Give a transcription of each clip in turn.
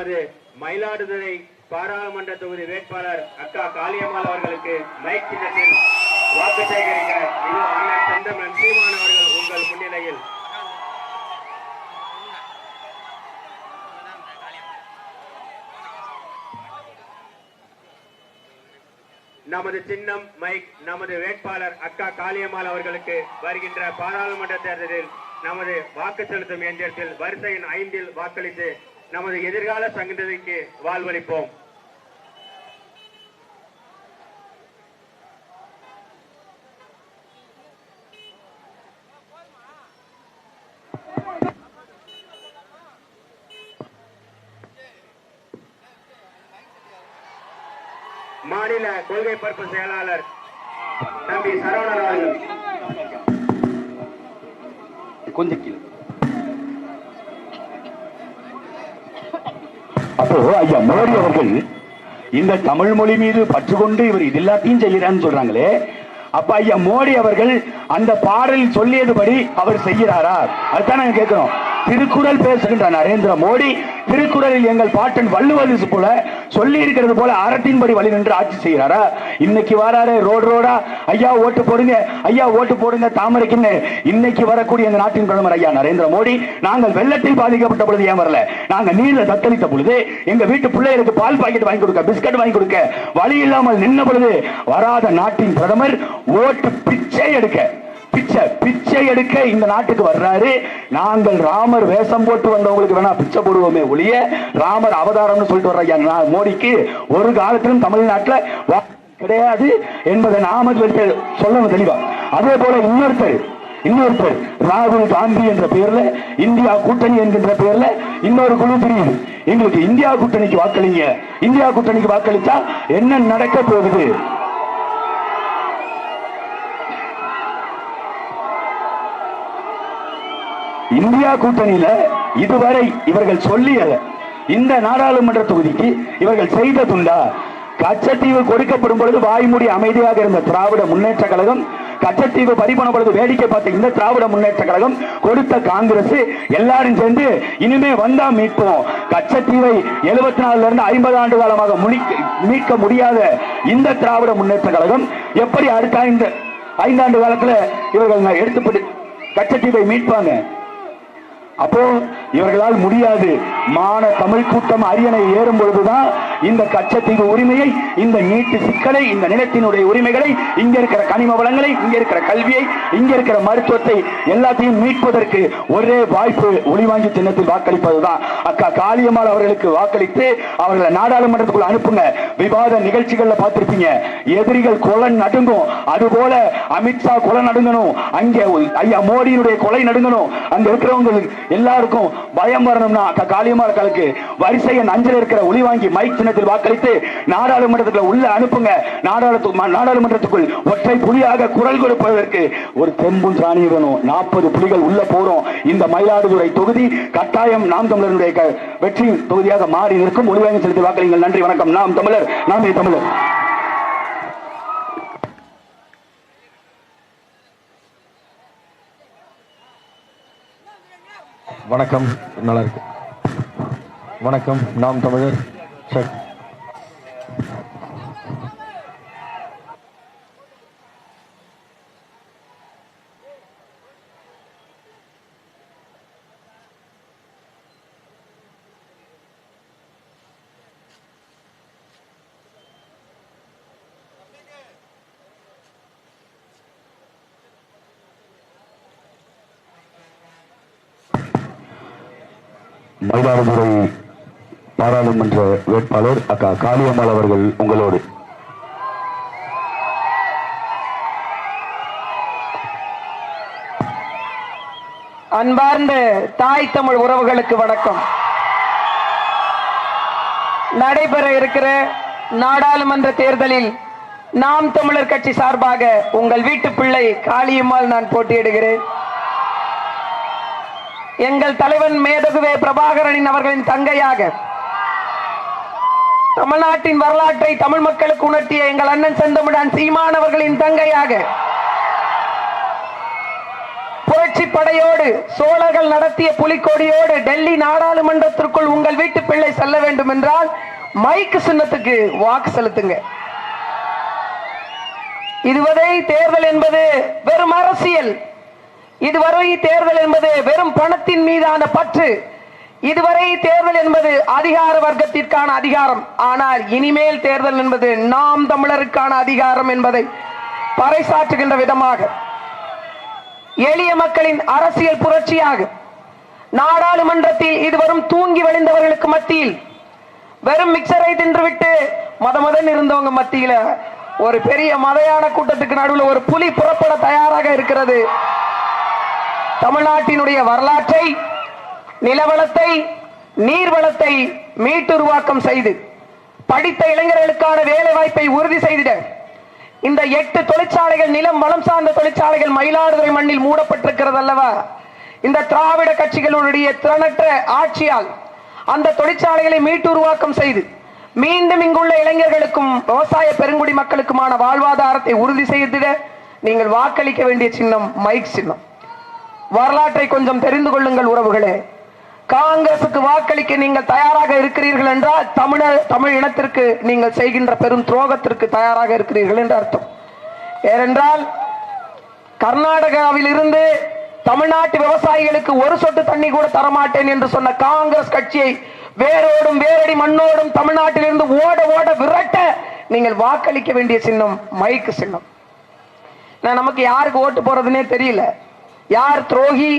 நமது மயிலாடுதுறை பாராளுமன்ற தொகுதி வேட்பாளர் அக்கா காளியம்மாள் அவர்களுக்கு மைக் சின்னத்தில் வாக்கு சேகரிக்க இது அண்ணன் செந்தமன் சீமான் அவர்கள் உங்கள் முன்னிலையில். நமது சின்னம் மைக் நமது வேட்பாளர் அக்கா காளியம்மாள் அவர்களுக்கு வருகின்ற பாராளுமன்ற தேர்தலில் நமது வாக்கு செலுத்தும் எந்திரத்தில் வரிசையின் ஐந்தில் வாக்களித்து நமது எதிர்கால சங்கதிக்கு வாழ்வளிப்போம் மாநில கொள்கை பரப்பு செயலாளர் தம்பி சரவணன் அவர்கள். கொஞ்சம் கீழே. அப்போ ஐயா மோடி அவர்கள் இந்த தமிழ் மொழி மீது பற்று கொண்டு இவர் இது எல்லாத்தையும் செய்கிறான்னு சொல்றாங்களே அப்ப ஐயா மோடி அவர்கள் அந்த பாடலில் சொல்லியதுபடி அவர் செய்கிறாரா? அதுதான் நாங்க கேட்கிறோம். திருக்குறள் பேசுகின்ற நரேந்திர மோடி. திருக்குறளில் எங்கள் பாட்டன் வள்ளுவது போல சொல்லி இருக்கிறது போல அறத்தின்படி வழி நின்று ஆட்சி செய்கிறாரா? இன்னைக்கு வராரு ரோடு ரோடா ஐயா ஓட்டு போடுங்க. ஐயா ஓட்டு போடுங்க தாமரைக்குன்னு இன்னைக்கு வரக்கூடிய இந்த நாட்டின் பிரதமர் ஐயா நரேந்திர மோடி நாங்கள் வெள்ளத்தில் பாதிக்கப்பட்ட பொழுது ஏன் வரல? நாங்க நீர்ல தத்தளித்த பொழுது எங்க வீட்டு பிள்ளைகளுக்கு பால் பாக்கெட் வாங்கி கொடுக்க பிஸ்கட் வாங்கி கொடுக்க வழி இல்லாமல் நின்ன பொழுது வராத நாட்டின் பிரதமர் ஓட்டு பிச்சை எடுக்க பிச்சை பிச்சை எடுக்க இந்த நாட்டுக்கு வர்றாரு. நாங்கள் ராமர் வேஷம் போட்டு வந்தவங்களுக்கு வேணா பிச்சை போடுவோமே ஒழிய ராமர் அவதாரம்னு சொல்லிட்டு வர்ற ஐயா மோடிக்கு ஒரு காலத்திலும் தமிழ்நாட்டுல கிடையாது என்பதை நாம சொல்லணும் தெளிவா. அதே போல இன்னொருத்தர் இன்னொருத்தர் ராகுல் காந்தி என்ற பெயர்ல இந்தியா கூட்டணி என்கின்ற பெயர்ல இன்னொரு குழு பிரியுது. எங்களுக்கு இந்தியா கூட்டணிக்கு வாக்களிங்க. இந்தியா கூட்டணிக்கு வாக்களித்தா என்ன நடக்க போகுது? இந்தியா கூட்டணியில இதுவரை இவர்கள் சொல்லியல. இந்த நாடாளுமன்ற தொகுதிக்கு இவர்கள் செய்த துண்டா கச்சத்தீவு கொடுக்கப்படும் பொழுது வாய்மூடி அமைதியாக இருந்த திராவிட முன்னேற்ற கழகம் கச்சத்தீவு பறிபோன பொழுது வேடிக்கை பார்த்த இந்த திராவிட முன்னேற்ற கழகம் கொடுத்த காங்கிரஸ் எல்லாரும் சேர்ந்து இனிமே வந்தா மீட்போம். கச்சத்தீவை எழுபத்தி நாலுல இருந்து ஐம்பது ஆண்டு காலமாக மீட்க முடியாத இந்த திராவிட முன்னேற்ற கழகம் எப்படி அடுத்த ஐந்து ஐந்தாண்டு காலத்துல இவர்கள் எடுத்து கச்சத்தீவை மீட்பாங்க? அப்போ இவர்களால் முடியாது. மான தமிழ் கூட்டம் அரியணை ஏறும் பொழுதுதான் இந்த கச்சத்தீவு உரிமையை இந்த நீட்டு சிக்கலை இந்த நிலத்தினுடைய உரிமைகளை இங்க இருக்கிற கனிம வளங்களை இங்க இருக்கிற கல்வியை இங்க இருக்கிற மருத்துவத்தை எல்லாத்தையும் மீட்பதற்கு ஒரே வாய்ப்பு ஒளிவாங்கி சின்னத்தில் வாக்களிப்பதுதான். அக்கா காளியம்மாள் அவர்களுக்கு வாக்களித்து அவர்களை நாடாளுமன்றத்துக்குள்ள அனுப்புங்க. விவாத நிகழ்ச்சிகள்ல பார்த்திருப்பீங்க. எதிரிகள் கொலை நடுங்கும். அதுபோல அமித்ஷா கொலை நடுங்கணும். அங்கே ஐயா மோடியினுடைய கொலை நடுங்கணும். அங்க இருக்கிறவங்க எல்லாருக்கும் பயம் வரணும்னா அக்கா கலக்கு வரிசையை வரிசை எண் அஞ்சில் இருக்கிற ஒளி வாங்கி மைக் சின்னத்தில் வாக்களித்து நாடாளுமன்றத்துக்குள்ள உள்ள அனுப்புங்க. நாடாளு- நாடாளுமன்றத்துக்குள் ஒற்றை புலியாக குரல் கொடுப்பதற்கு ஒரு தெம்பும் சாணி வேணும். நாற்பது புலிகள் உள்ள போறோம். இந்த மயிலாடுதுறை தொகுதி கட்டாயம் நாம் தமிழருடைய க- வெற்றி தொகுதியாக மாறி நிற்கும். ஒளிவாங்கி செலுத்தி வாக்களிங்கள் நன்றி வணக்கம். நாம் தமிழர் நாம் தமிழர். வணக்கம் நல்லா இருக்கு. வணக்கம் நாம் தமிழர். சரி மயிலாடுதுறை பாராளுமன்ற வேட்பாளர் அக்கா காளியம்மாள் அவர்கள் உங்களோடு. அன்பார்ந்த தாய் தமிழ் உறவுகளுக்கு வணக்கம். நடைபெற இருக்கிற நாடாளுமன்ற தேர்தலில் நாம் தமிழர் கட்சி சார்பாக உங்கள் வீட்டு பிள்ளை காளியம்மாள் நான் போட்டியிடுகிறேன். எங்கள் தலைவன் மேதகுவே பிரபாகரனின் அவர்களின் தங்கையாக தமிழ்நாட்டின் வரலாற்றை தமிழ் மக்களுக்கு உணர்த்திய எங்கள் அண்ணன் செந்தமிழன் சீமானவர்களின் தங்கையாக புரட்சி படையோடு சோழர்கள் நடத்திய புலிக்கொடியோடு டெல்லி நாடாளுமன்றத்திற்குள் உங்கள் வீட்டு பிள்ளை செல்ல வேண்டும் என்றால் மைக்கு சின்னத்துக்கு வாக்கு செலுத்துங்க. இதுவரை தேர்தல் என்பது வெறும் அரசியல். இதுவரை தேர்தல் என்பது வெறும் பணத்தின் மீதான பற்று. இதுவரை தேர்தல் என்பது அதிகார வர்க்கத்திற்கான அதிகாரம். ஆனால் இனிமேல் தேர்தல் என்பது நாம் தமிழருக்கான அதிகாரம் என்பதை பறைசாற்றுகின்ற விதமாக. எளிய மக்களின் அரசியல் புரட்சியாக நாடாளுமன்றத்தில் இதுவரும் தூங்கி வழிந்தவர்களுக்கு மத்தியில் வெறும் மிக்சரை தின்றுவிட்டு மத மதன் இருந்தவங்க மத்தியில ஒரு பெரிய மதையான கூட்டத்துக்கு நடுவில் ஒரு புலி புறப்பட தயாராக இருக்கிறது தமிழ்நாட்டினுடைய வரலாற்றை நிலவளத்தை நீர்வளத்தை மீட்டுருவாக்கம் செய்து படித்த இளைஞர்களுக்கான வேலை வாய்ப்பை உறுதி செய்திட இந்த எட்டு தொழிற்சாலைகள் நிலம் வளம் சார்ந்த தொழிற்சாலைகள் மயிலாடுதுறை மண்ணில் மூடப்பட்டிருக்கிறது அல்லவா இந்த திராவிட கட்சிகளுடைய திறனற்ற ஆட்சியால் அந்த தொழிற்சாலைகளை மீட்டுருவாக்கம் செய்து மீண்டும் இங்குள்ள இளைஞர்களுக்கும் விவசாய பெருங்குடி மக்களுக்குமான வாழ்வாதாரத்தை உறுதி செய்திட நீங்கள் வாக்களிக்க வேண்டிய சின்னம் மைக் சின்னம். வரலாற்றை கொஞ்சம் தெரிந்து கொள்ளுங்கள் உறவுகளே. காங்கிரசுக்கு வாக்களிக்க நீங்கள் தயாராக இருக்கிறீர்கள் என்றால் தமிழர் தமிழ் இனத்திற்கு நீங்கள் செய்கின்ற பெரும் துரோகத்திற்கு தயாராக இருக்கிறீர்கள் என்று அர்த்தம். ஏனென்றால் கர்நாடகாவில் இருந்து தமிழ்நாட்டு விவசாயிகளுக்கு ஒரு சொட்டு தண்ணி கூட தரமாட்டேன் என்று சொன்ன காங்கிரஸ் கட்சியை வேரோடும் வேரடி மண்ணோடும் தமிழ்நாட்டிலிருந்து ஓட ஓட விரட்ட நீங்கள் வாக்களிக்க வேண்டிய சின்னம் மைக்கு சின்னம். நமக்கு யாருக்கு ஓட்டு போறதுன்னே தெரியல. யார் துரோகி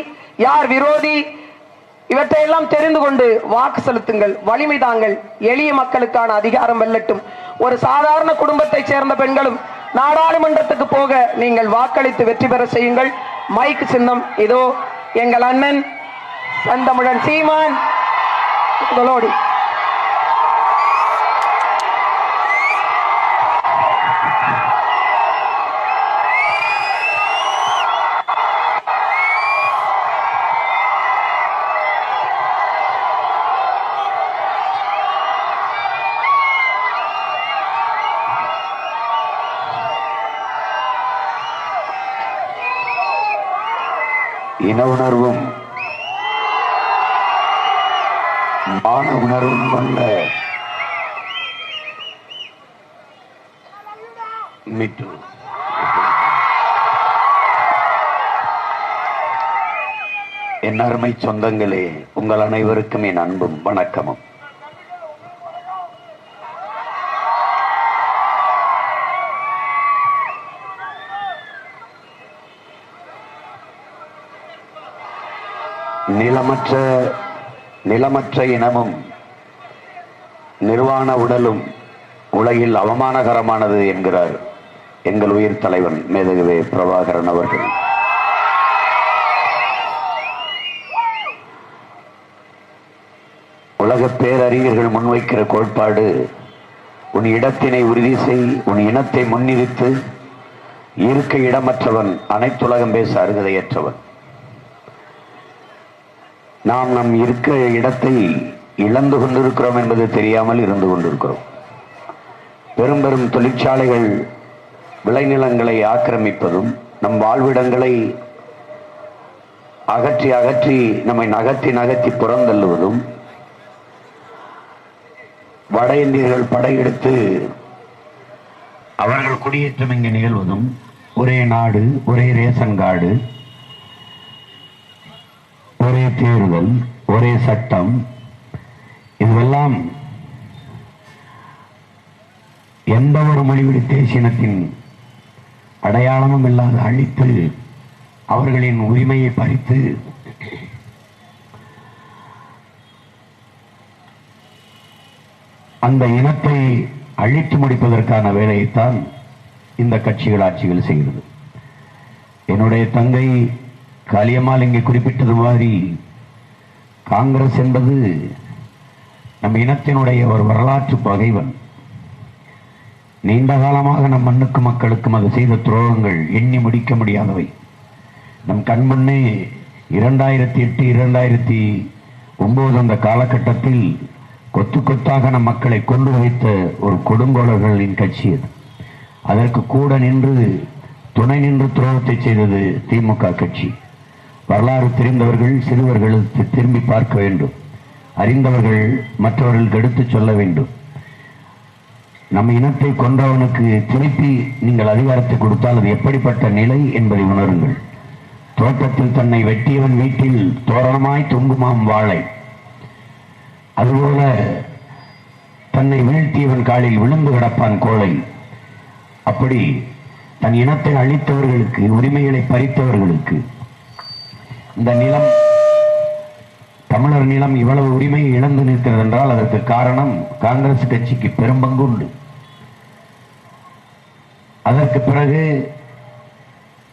யார் விரோதி இவற்றையெல்லாம் தெரிந்து கொண்டு வாக்கு செலுத்துங்கள். வலிமை தாங்கள். எளிய மக்களுக்கான அதிகாரம் வெல்லட்டும். ஒரு சாதாரண குடும்பத்தைச் சேர்ந்த பெண்களும் நாடாளுமன்றத்துக்கு போக நீங்கள் வாக்களித்து வெற்றி பெற செய்யுங்கள். மைக்கு சின்னம் இதோ எங்கள் அண்ணன் சந்தமிழன். சீமான். உங்களோடு இன உணர்வும் மான உணர்வும் கொண்ட மிட்டு. என் அருமை சொந்தங்களே உங்கள் அனைவருக்கும் என் அன்பும் வணக்கமும் நிலமற்ற நிலமற்ற இனமும் நிர்வாண உடலும் உலகில் அவமானகரமானது என்கிறார் எங்கள் உயிர் தலைவன் மேதகவே பிரபாகரன் அவர்கள். உலக பேரறிஞர்கள் முன்வைக்கிற கோட்பாடு உன் இடத்தினை உறுதி செய் உன் இனத்தை முன்னிறுத்து இருக்க இடமற்றவன் அனைத்துலகம் பேச அருகதையற்றவன். நாம் நம் இருக்க இடத்தை இழந்து கொண்டிருக்கிறோம் என்பது தெரியாமல் இருந்து கொண்டிருக்கிறோம். பெரும் பெரும் தொழிற்சாலைகள் விளைநிலங்களை ஆக்கிரமிப்பதும் நம் வாழ்விடங்களை அகற்றி அகற்றி நம்மை நகர்த்தி நகர்த்தி புறந்தள்ளுவதும் வட இந்தியர்கள் படையெடுத்து அவர்கள் குடியேற்றம் இங்கு நிகழ்வதும் ஒரே நாடு ஒரே ரேஷன் கார்டு ஒரே தேர்தல் ஒரே சட்டம் இதுவெல்லாம் எந்த ஒரு மொழிவிடு தேசினத்தின் அடையாளமும் இல்லாத அழித்து அவர்களின் உரிமையை பறித்து அந்த இனத்தை அழித்து முடிப்பதற்கான வேலையைத்தான் இந்த கட்சிகள் ஆட்சிகள் செய்கிறது. என்னுடைய தங்கை காளியம்மாள் இங்கே குறிப்பிட்டது மாதிரி காங்கிரஸ் என்பது நம் இனத்தினுடைய ஒரு வரலாற்று பகைவன். நீண்ட காலமாக நம் மண்ணுக்கு மக்களுக்கும் அது செய்த துரோகங்கள் எண்ணி முடிக்க முடியாதவை. நம் கண்முன்னே இரண்டாயிரத்தி எட்டு இரண்டாயிரத்தி ஒன்பது அந்த காலகட்டத்தில் கொத்து கொத்தாக நம் மக்களை கொண்டு வைத்த ஒரு கொடுங்கோலர்களின் கட்சி அது. அதற்கு கூட நின்று துணை நின்று துரோகத்தை செய்தது திமுக கட்சி. வரலாறு தெரிந்தவர்கள் சிறுவர்களுக்கு திரும்பி பார்க்க வேண்டும். அறிந்தவர்கள் மற்றவர்களுக்கு எடுத்து சொல்ல வேண்டும். நம் இனத்தை கொன்றவனுக்கு திருப்பி நீங்கள் அதிகாரத்தை கொடுத்தால் அது எப்படிப்பட்ட நிலை என்பதை உணருங்கள். தோட்டத்தில் தன்னை வெட்டியவன் வீட்டில் தோரணமாய் தொங்குமாம் வாழை. அதுபோல தன்னை வீழ்த்தியவன் காலில் விழுந்து கிடப்பான் கோழை. அப்படி தன் இனத்தை அழித்தவர்களுக்கு உரிமைகளை பறித்தவர்களுக்கு இந்த நிலம் தமிழர் நிலம் இவ்வளவு உரிமையை இழந்து நிற்கிறது என்றால் அதற்கு காரணம் காங்கிரஸ் கட்சிக்கு பெரும்பங்கு உண்டு. அதற்கு பிறகு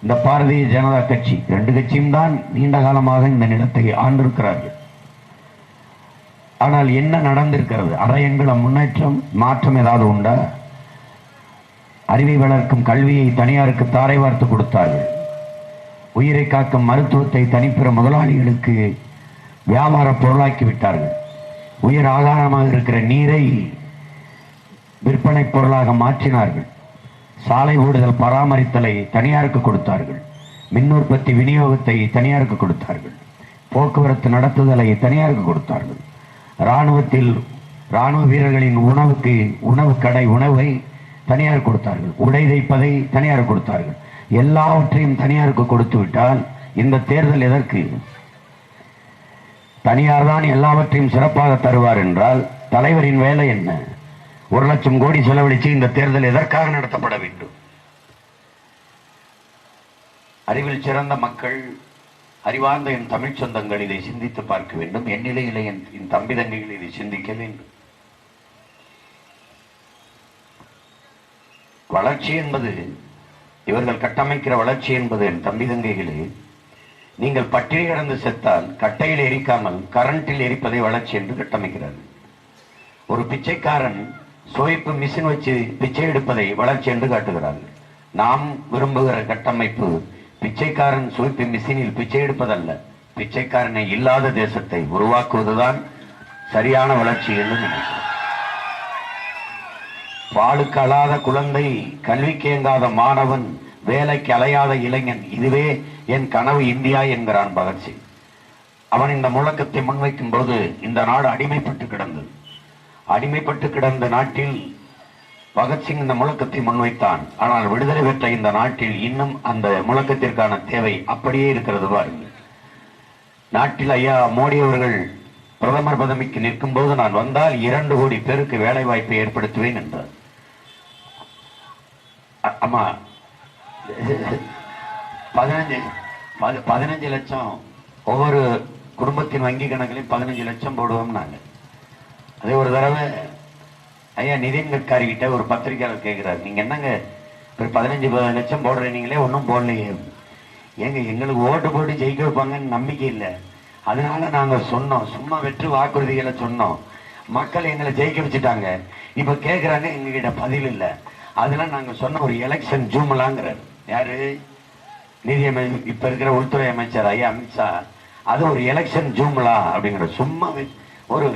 இந்த பாரதிய ஜனதா கட்சி ரெண்டு கட்சியும் தான் நீண்ட காலமாக இந்த நிலத்தை ஆண்டிருக்கிறார்கள். ஆனால் என்ன நடந்திருக்கிறது? அரையங்கள முன்னேற்றம் மாற்றம் ஏதாவது உண்டா? அறிவை வளர்க்கும் கல்வியை தனியாருக்கு தாரை வார்த்து கொடுத்தார்கள். உயிரை காக்கும் மருத்துவத்தை தனிப்பிற முதலாளிகளுக்கு வியாபார பொருளாக்கி விட்டார்கள் உயிர் ஆதாரமாக இருக்கிற நீரை விற்பனை பொருளாக மாற்றினார்கள். சாலை ஓடுதல் பராமரித்தலை தனியாருக்கு கொடுத்தார்கள். மின் உற்பத்தி விநியோகத்தை தனியாருக்கு கொடுத்தார்கள். போக்குவரத்து நடத்துதலை தனியாருக்கு கொடுத்தார்கள். இராணுவத்தில் இராணுவ வீரர்களின் உணவுக்கு உணவு கடை உணவை தனியார் கொடுத்தார்கள். உடை தைப்பதை தனியார் கொடுத்தார்கள். எல்லாவற்றையும் தனியாருக்கு கொடுத்து விட்டால் இந்த தேர்தல் எதற்கு? தனியார் தான் எல்லாவற்றையும் சிறப்பாக தருவார் என்றால் தலைவரின் வேலை என்ன? ஒரு லட்சம் கோடி செலவழித்து இந்த தேர்தல் எதற்காக நடத்தப்பட வேண்டும்? அறிவில் சிறந்த மக்கள் அறிவார்ந்த என் தமிழ் சொந்தங்கள் இதை சிந்தித்து பார்க்க வேண்டும். என் நிலையிலே என் என் தம்பி தங்கைகள் இதை சிந்திக்க வேண்டும். வளர்ச்சி என்பது இவர்கள் கட்டமைக்கிற வளர்ச்சி என்பது என் தம்பி தங்கைகளே நீங்கள் பட்டினி கடந்து செத்தால் கட்டையில் எரிக்காமல் கரண்டில் எரிப்பதை வளர்ச்சி என்று கட்டமைக்கிறார்கள். ஒரு பிச்சைக்காரன் சுவைப்பு மிஷின் வச்சு பிச்சை எடுப்பதை வளர்ச்சி என்று காட்டுகிறார்கள். நாம் விரும்புகிற கட்டமைப்பு பிச்சைக்காரன் சுவைப்பு மிஷினில் பிச்சை எடுப்பதல்ல. பிச்சைக்காரனை இல்லாத தேசத்தை உருவாக்குவதுதான் சரியான வளர்ச்சி என்று நினைக்கிறேன். பாலுக்கு அழாத குழந்தை கல்வி கேங்காத மாணவன் வேலைக்கு அலையாத இளைஞன் இதுவே என் கனவு இந்தியா என்கிறான் பகத்சிங் அவன் இந்த முழக்கத்தை முன்வைக்கும் போது இந்த நாடு அடிமைப்பட்டு கிடந்தது. அடிமைப்பட்டு கிடந்த நாட்டில் பகத்சிங் இந்த முழக்கத்தை முன்வைத்தான். ஆனால் விடுதலை பெற்ற இந்த நாட்டில் இன்னும் அந்த முழக்கத்திற்கான தேவை அப்படியே இருக்கிறது பாருங்கள். நாட்டில் ஐயா மோடி அவர்கள் பிரதமர் பதவிக்கு நிற்கும் போது நான் வந்தால் இரண்டு கோடி பேருக்கு வேலை வாய்ப்பை ஏற்படுத்துவேன் என்றார். அம்மா. பதினஞ்சு பதி- பதினஞ்சு லட்சம் ஒவ்வொரு குடும்பத்தின் வங்கி கணக்கிலையும் பதினஞ்சு லட்சம் போடுவோம் நாங்கள் அதே ஒரு தடவை ஐயா நிதின் கட்காரி கிட்ட ஒரு பத்திரிக்கையாளர் கேட்குறாரு நீங்கள் என்னங்க ஒரு பதினஞ்சு ப- லட்சம் போடுறீங்களே ஒன்றும் போடலையே. ஏங்க எங்களுக்கு ஓட்டு போட்டு ஜெயிக்க வைப்பாங்கன்னு நம்பிக்கை இல்லை. அதனால நாங்கள் சொன்னோம். சும்மா வெற்று வாக்குறுதிகளை சொன்னோம். மக்கள் எங்களை ஜெயிக்க வச்சுட்டாங்க. இப்போ கேட்குறாங்க எங்ககிட்ட பதில் இல்லை. அதெல்லாம் நாங்கள் சொன்ன ஒரு எலெக்ஷன் ஜூமலாங்கிறார். யாரு? நிதி அமை இப்ப இருக்கிற உள்துறை அமைச்சர் ஐயா அமித்ஷா அது ஒரு எலெக்ஷன் ஜூம்லா அப்படிங்கிற சும்மா ஒரு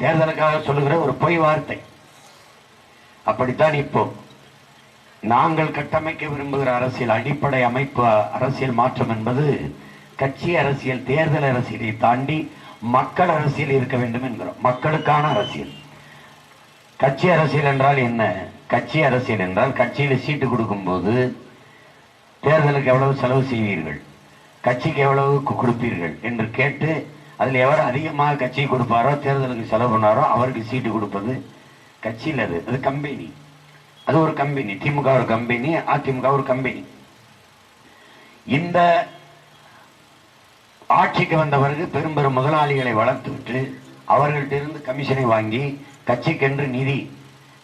தேர்தலுக்காக சொல்லுகிற ஒரு பொய் வார்த்தை. அப்படித்தான் இப்போ நாங்கள் கட்டமைக்க விரும்புகிற அரசியல் அடிப்படை அமைப்பு அரசியல் மாற்றம் என்பது கட்சி அரசியல் தேர்தல் அரசியலை தாண்டி மக்கள் அரசியல் இருக்க வேண்டும் என்கிறோம். மக்களுக்கான அரசியல். கட்சி அரசியல் என்றால் என்ன? கட்சி அரசியல் என்றால் கட்சியில் சீட்டு கொடுக்கும்போது தேர்தலுக்கு எவ்வளவு செலவு செய்வீர்கள்? கட்சிக்கு எவ்வளவு கொடுப்பீர்கள்? என்று கேட்டு அதில் எவர் அதிகமாக கட்சி கொடுப்பாரோ தேர்தலுக்கு செலவு பண்ணாரோ அவருக்கு சீட்டு கொடுப்பது கட்சியில் அது. அது கம்பெனி. அது ஒரு கம்பெனி. திமுக ஒரு கம்பெனி அதிமுக ஒரு கம்பெனி. இந்த ஆட்சிக்கு வந்த பிறகு பெரும் பெரும் முதலாளிகளை வளர்த்துவிட்டு அவர்கள்ட்ட இருந்து கமிஷனை வாங்கி கட்சிக்கென்று நிதி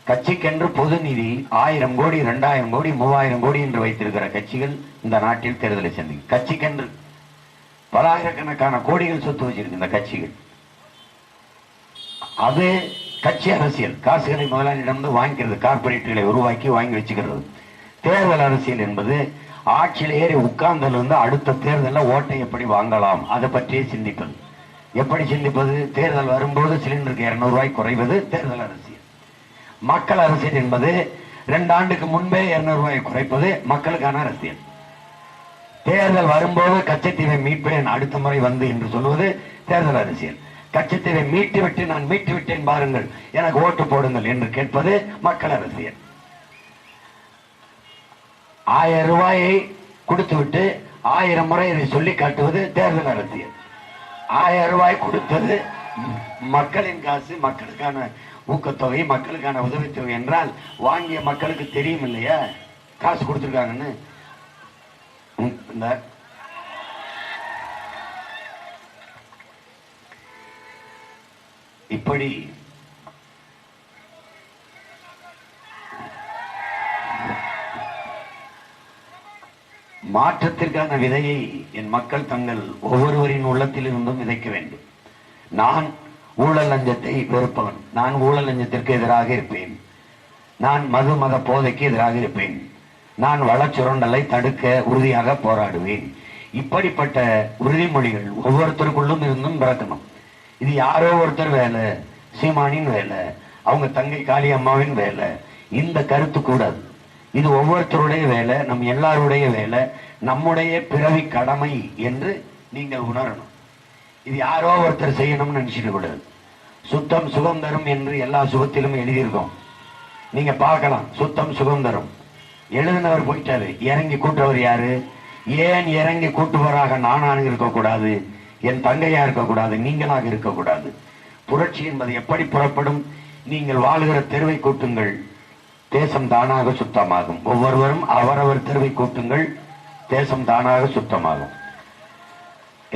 கட்சிக்கென்று பொது நிதி ஆயிரம் கோடி இரண்டாயிரம் கோடி மூவாயிரம் கோடி என்று வைத்திருக்கிற கட்சிகள் இந்த நாட்டில் தேர்தலை சந்திக்கும். கட்சிக்கென்று பல ஆயிரக்கணக்கான கோடிகள் சொத்து வச்சிருக்கு இந்த கட்சிகள். அது கட்சி அரசியல். காசுகளை முதலாளியிடம் வாங்கிக்கிறது கார்பரேட்டுகளை உருவாக்கி வாங்கி வச்சுக்கிறது. தேர்தல் அரசியல் என்பது ஆட்சியில் ஏறி உட்கார்ந்ததுல இருந்து அடுத்த தேர்தலில் ஓட்டை எப்படி வாங்கலாம்? அதை பற்றியே சிந்திப்பது. எப்படி சிந்திப்பது? தேர்தல் வரும்போது சிலிண்டருக்கு இரநூறுவாய் ரூபாய் குறைவது தேர்தல் அரசியல். மக்கள் அரசியல் என்பது ரெண்டு ஆண்டுக்கு முன்பே இருநூறு ரூபாயை குறைப்பது மக்களுக்கான அரசியல். தேர்தல் வரும்போது கச்சத்தீவை மீட்பேன் அடுத்த முறை வந்து என்று சொல்வது தேர்தல் அரசியல். கச்சத்தீவை மீட்டுவிட்டு நான் மீட்டு விட்டேன் பாருங்கள் எனக்கு ஓட்டு போடுங்கள் என்று கேட்பது மக்கள் அரசியல். ஆயிரம் ரூபாயை கொடுத்து விட்டு ஆயிரம் முறை இதை சொல்லி காட்டுவது தேர்தல் அரசியல். ஆயிரம் ரூபாய் கொடுத்தது மக்களின் காசு மக்களுக்கான ஊக்கத்தொகை மக்களுக்கான உதவித்தொகை என்றால் வாங்கிய மக்களுக்கு தெரியும் இல்லையா காசு கொடுத்துருக்காங்கன்னு. இந்த. இப்படி மாற்றத்திற்கான விதையை என் மக்கள் தங்கள் ஒவ்வொருவரின் உள்ளத்திலிருந்தும் விதைக்க வேண்டும். நான் ஊழல் லஞ்சத்தை வெறுப்பவன். நான் ஊழல் லஞ்சத்திற்கு எதிராக இருப்பேன். நான் மது மத போதைக்கு எதிராக இருப்பேன். நான் வளச்சுரண்டலை தடுக்க உறுதியாக போராடுவேன். இப்படிப்பட்ட உறுதிமொழிகள் ஒவ்வொருத்தருக்குள்ளும் இருந்தும் பிறக்கணும். இது யாரோ ஒருத்தர் வேலை சீமானின் வேலை அவங்க தங்கை காளி அம்மாவின் வேலை. இந்த கருத்து கூடாது. இது ஒவ்வொருத்தருடைய வேலை நம் எல்லாருடைய வேலை நம்முடைய பிறவி கடமை என்று நீங்கள் உணரணும். இது யாரோ ஒருத்தர் செய்யணும்னு நினைச்சிட்டு கூடாது சுத்தம் சுகம் தரும் என்று எல்லா சுகத்திலும் எழுதியிருக்கோம். நீங்க பார்க்கலாம். சுத்தம் சுகம் தரும். எழுதினவர் போயிட்டாரு. இறங்கி கூட்டுறவர் யாரு? ஏன் இறங்கி கூட்டுவராக நானாக இருக்கக்கூடாது? என் தங்கையா இருக்கக்கூடாது? நீங்களாக இருக்கக்கூடாது. புரட்சி என்பது எப்படி புறப்படும்? நீங்கள் வாழுகிற தெருவை கூட்டுங்கள். தேசம் தானாக சுத்தமாகும். ஒவ்வொருவரும் அவரவர் தெருவை கூட்டுங்கள். தேசம் தானாக சுத்தமாகும்.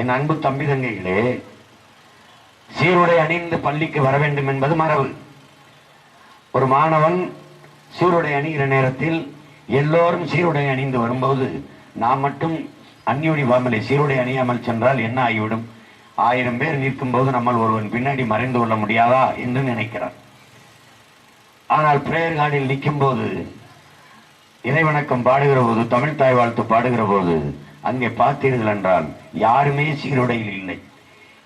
என் அன்பு தம்பி தங்கைகளே சீருடை அணிந்து பள்ளிக்கு வர வேண்டும் என்பது மரபு. ஒரு மாணவன் சீருடை அணிகிற நேரத்தில் எல்லோரும் சீருடை அணிந்து வரும்போது நாம் மட்டும் அந்நியுடி வாமலை சீருடை அணியாமல் சென்றால் என்ன ஆகிவிடும்? ஆயிரம் பேர் நிற்கும் போது நம்மால் ஒருவன் பின்னாடி மறைந்து கொள்ள முடியாதா என்று நினைக்கிறான். ஆனால் பிரேயர் கார்டில் நிற்கும் போது இறைவணக்கம் பாடுகிற போது தமிழ் தாய் வாழ்த்து பாடுகிற போது அங்கே பார்த்தீர்கள் என்றால் யாருமே சீருடையில் இல்லை.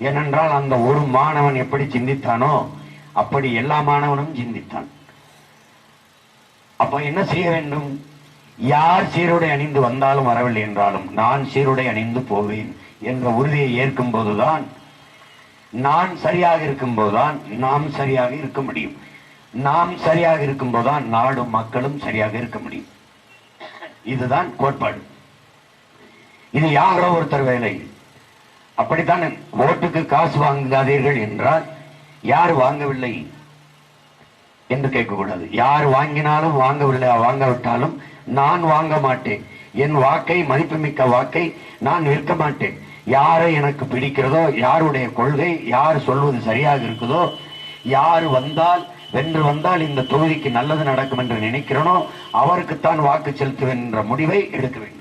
ஏனென்றால் அந்த ஒரு மாணவன் எப்படி சிந்தித்தானோ அப்படி எல்லா மாணவனும் சிந்தித்தான். அப்ப என்ன செய்ய வேண்டும்? யார் சீருடை அணிந்து வந்தாலும் வரவில்லை என்றாலும் நான் சீருடை அணிந்து போவேன் என்ற உறுதியை ஏற்கும் போதுதான் நான் சரியாக இருக்கும் போதுதான் நாம் சரியாக இருக்க முடியும். நாம் சரியாக இருக்கும் போதுதான் நாடும் மக்களும் சரியாக இருக்க முடியும். இதுதான் கோட்பாடு. இது யாரோ ஒருத்தர் வேலை. அப்படித்தான் ஓட்டுக்கு காசு வாங்காதீர்கள் என்றால் யார் வாங்கவில்லை என்று கேட்கக்கூடாது. யார் வாங்கினாலும் வாங்கவில்லை வாங்காவிட்டாலும் நான் வாங்க மாட்டேன். என் வாக்கை மதிப்புமிக்க வாக்கை நான் விற்க மாட்டேன். யாரை எனக்கு பிடிக்கிறதோ யாருடைய கொள்கை யார் சொல்வது சரியாக இருக்குதோ யார் வந்தால் வென்று வந்தால் இந்த தொகுதிக்கு நல்லது நடக்கும் என்று நினைக்கிறனோ அவருக்குத்தான் வாக்கு செலுத்துவேன் என்ற முடிவை எடுக்க வேண்டும்.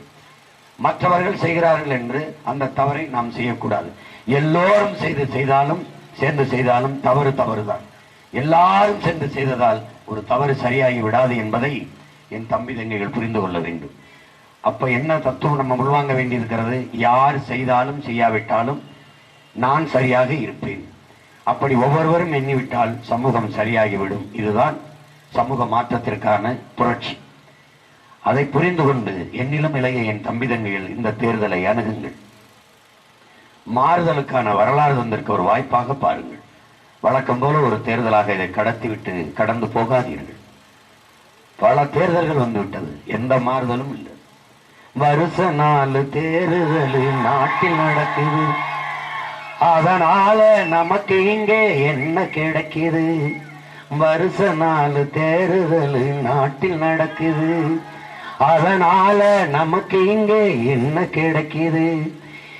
மற்றவர்கள் செய்கிறார்கள் என்று அந்த தவறை நாம் செய்யக்கூடாது. எல்லோரும் செய்து செய்தாலும் சேர்ந்து செய்தாலும் தவறு தவறுதான். எல்லாரும் சேர்ந்து செய்ததால் ஒரு தவறு சரியாகி விடாது என்பதை என் தம்பி தங்கைகள் புரிந்து கொள்ள வேண்டும். அப்ப என்ன தத்துவம் நம்ம உள்வாங்க வேண்டியிருக்கிறது? யார் செய்தாலும் செய்யாவிட்டாலும் நான் சரியாக இருப்பேன். அப்படி ஒவ்வொருவரும் எண்ணிவிட்டால் சமூகம் சரியாகிவிடும். இதுதான் சமூக மாற்றத்திற்கான புரட்சி. அதை புரிந்து கொண்டு என்னிலும் இளைய என் தம்பி தங்கைகள் இந்த தேர்தலை அணுகுங்கள். மாறுதலுக்கான வரலாறு தந்திருக்க ஒரு வாய்ப்பாக பாருங்கள். வழக்கம் போல ஒரு தேர்தலாக இதை கடத்திவிட்டு கடந்து போகாதீர்கள். பல தேர்தல்கள் வந்துவிட்டது. எந்த மாறுதலும் இல்லை. வருஷ நாலு தேர்தல் நாட்டில் நடக்குது. அதனால நமக்கு இங்கே என்ன கிடைக்குது? வருஷ நாலு தேர்தல் நாட்டில் நடக்குது. அதனால நமக்கு இங்கே என்ன கிடைக்குது?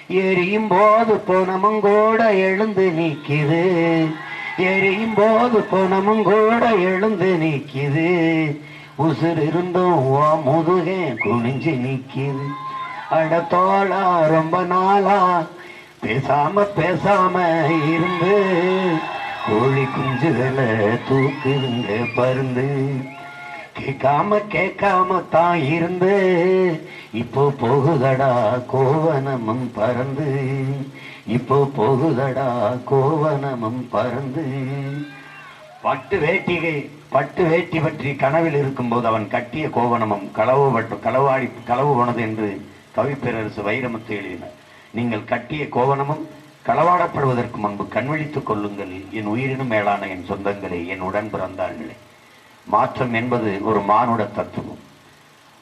எரியும் போது பணமும் கூட எழுந்து நிற்கிது. எரியும் போது பணமும் கூட எழுந்து நிற்கிது. உசுர் இருந்தும் ஓ முதுகே குனிஞ்சு நிற்கிது. அட ரொம்ப நாளா பேசாம பேசாம இருந்து கோழி குஞ்சுகளை தூக்குதுங்க பருந்து. கேட்காம கேட்காம தான் இருந்து இப்போ போகுதடா கோவனமும் பறந்து. இப்போ போகுதடா கோவனமும் பறந்து. பட்டு வேட்டிகை பட்டு வேட்டி பற்றி கனவில் இருக்கும்போது அவன் கட்டிய கோவணமும் களவு பட்டு களவாடி களவு போனது என்று கவிப்பேரரசு வைரமுத்து எழுதினார். நீங்கள் கட்டிய கோவணமும் களவாடப்படுவதற்கு முன்பு கண்விழித்துக் கொள்ளுங்கள். என் உயிரினும் மேலான என் சொந்தங்களே என் உடன் பிறந்தார்களே மாற்றம் என்பது ஒரு மானுட தத்துவம்.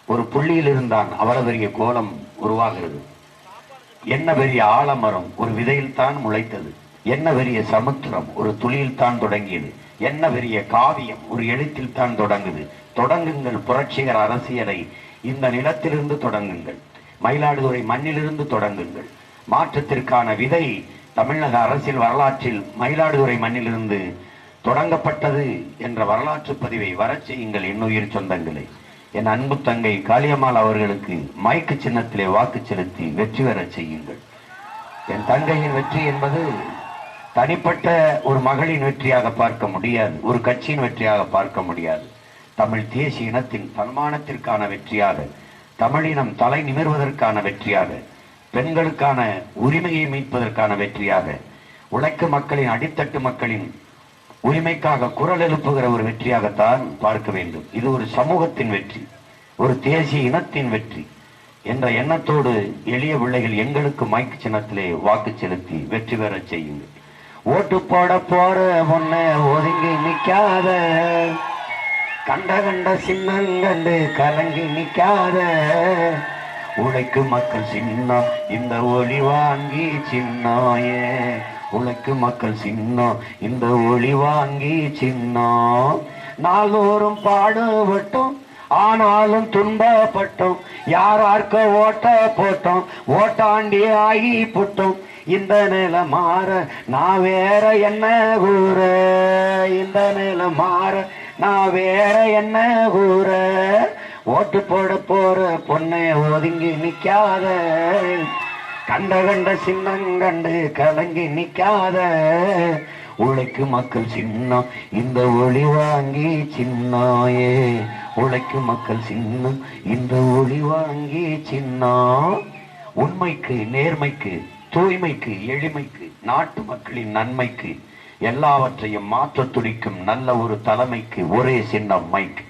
ஒரு புள்ளியில் இருந்தான் அவ்வளவு பெரிய கோலம் உருவாகிறது. என்ன பெரிய ஆலமரம் ஒரு விதையில் தான் முளைத்தது. என்ன பெரிய சமுத்திரம் ஒரு துளியில் தான் தொடங்கியது. என்ன பெரிய காவியம் ஒரு எழுத்தில் தான் தொடங்குது. தொடங்குங்கள் புரட்சிகர அரசியலை. இந்த நிலத்திலிருந்து தொடங்குங்கள். மயிலாடுதுறை மண்ணிலிருந்து தொடங்குங்கள். மாற்றத்திற்கான விதை தமிழக அரசியல் வரலாற்றில் மயிலாடுதுறை மண்ணிலிருந்து தொடங்கப்பட்டது என்ற வரலாற்று பதிவை வரச் செய்யுங்கள் என்னுயிர் சொந்தங்களை. என் அன்பு தங்கை காளியம்மாள் அவர்களுக்கு மைக்கு சின்னத்திலே வாக்கு செலுத்தி வெற்றி பெறச் செய்யுங்கள். என் தங்கையின் வெற்றி என்பது தனிப்பட்ட ஒரு மகளின் வெற்றியாக பார்க்க முடியாது ஒரு கட்சியின் வெற்றியாக பார்க்க முடியாது. தமிழ் தேசிய இனத்தின் தன்மானத்திற்கான வெற்றியாக தமிழினம் தலை நிமிர்வதற்கான வெற்றியாக பெண்களுக்கான உரிமையை மீட்பதற்கான வெற்றியாக உழைக்கும் மக்களின் அடித்தட்டு மக்களின் உரிமைக்காக குரல் எழுப்புகிற ஒரு வெற்றியாகத்தான் பார்க்க வேண்டும். இது ஒரு சமூகத்தின் வெற்றி ஒரு தேசிய இனத்தின் வெற்றி என்ற எண்ணத்தோடு எளிய பிள்ளைகள் எங்களுக்கு மைக் சின்னத்திலே வாக்கு செலுத்தி வெற்றி பெறச் செய்யுங்க ஓட்டு போட போற பொண்ண ஒதுங்கி நிக்காத கண்ட கண்ட சின்னங்கண்டு கலங்கி நிக்காத உழைக்கும் மக்கள் சின்னம் இந்த ஒளி வாங்கி சின்னாயே உழைக்கு மக்கள் சின்னம் இந்த ஒளி வாங்கி சின்னம் நாள்தோறும் பாடுபட்டோம் ஆனாலும் துன்பப்பட்டோம். யாரார்க்க ஓட்ட போட்டோம் ஓட்டாண்டி ஆகி புட்டோம். இந்த நிலை மாற நான் வேற என்ன கூற? இந்த நிலை மாற நான் வேற என்ன கூற? ஓட்டு போட போற பொண்ணை ஒதுங்கி நிக்காத கண்ட கண்ட சின்னங்கண்டு கலங்கி நிக்காத உழைக்கு மக்கள் சின்னம். இந்த ஒளி வாங்கி சின்னாயே. உழைக்கு மக்கள் சின்னம். இந்த ஒளி வாங்கி சின்னம். உண்மைக்கு நேர்மைக்கு தூய்மைக்கு எளிமைக்கு நாட்டு மக்களின் நன்மைக்கு எல்லாவற்றையும் மாற்ற துடிக்கும் நல்ல ஒரு தலைமைக்கு ஒரே சின்னம் மைக்.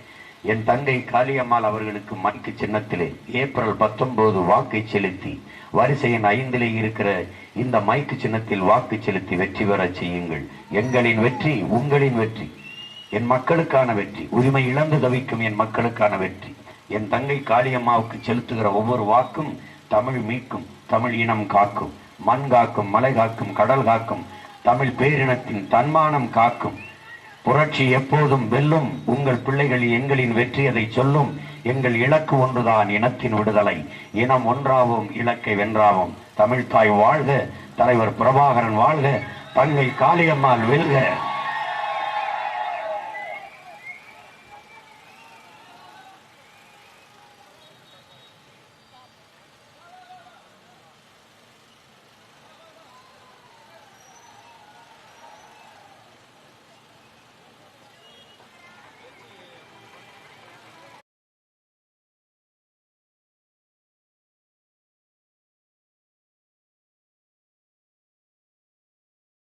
என் தங்கை காளியம்மாள் அவர்களுக்கு மைக்கு சின்னத்திலே ஏப்ரல் பத்தொன்பது வாக்கை செலுத்தி வரிசை எண் ஐந்திலே இருக்கிற இந்த மைக்கு சின்னத்தில் வாக்கு செலுத்தி வெற்றி பெறச் செய்யுங்கள். எங்களின் வெற்றி உங்களின் வெற்றி. என் மக்களுக்கான வெற்றி. உரிமை இழந்து தவிக்கும் என் மக்களுக்கான வெற்றி. என் தங்கை காளியம்மாவுக்கு செலுத்துகிற ஒவ்வொரு வாக்கும் தமிழ் மீட்கும் தமிழ் இனம் காக்கும். மண் காக்கும் மலை காக்கும் கடல் காக்கும். தமிழ் பேரினத்தின் தன்மானம் காக்கும். புரட்சி எப்போதும் வெல்லும். உங்கள் பிள்ளைகள் எங்களின் வெற்றி அதை சொல்லும். எங்கள் இலக்கு ஒன்றுதான் இனத்தின் விடுதலை. இனம் ஒன்றாவும் இலக்கை வென்றாவும். தமிழ்தாய் வாழ்க தலைவர் பிரபாகரன் வாழ்க தங்கை காளியம்மாள் வெல்க.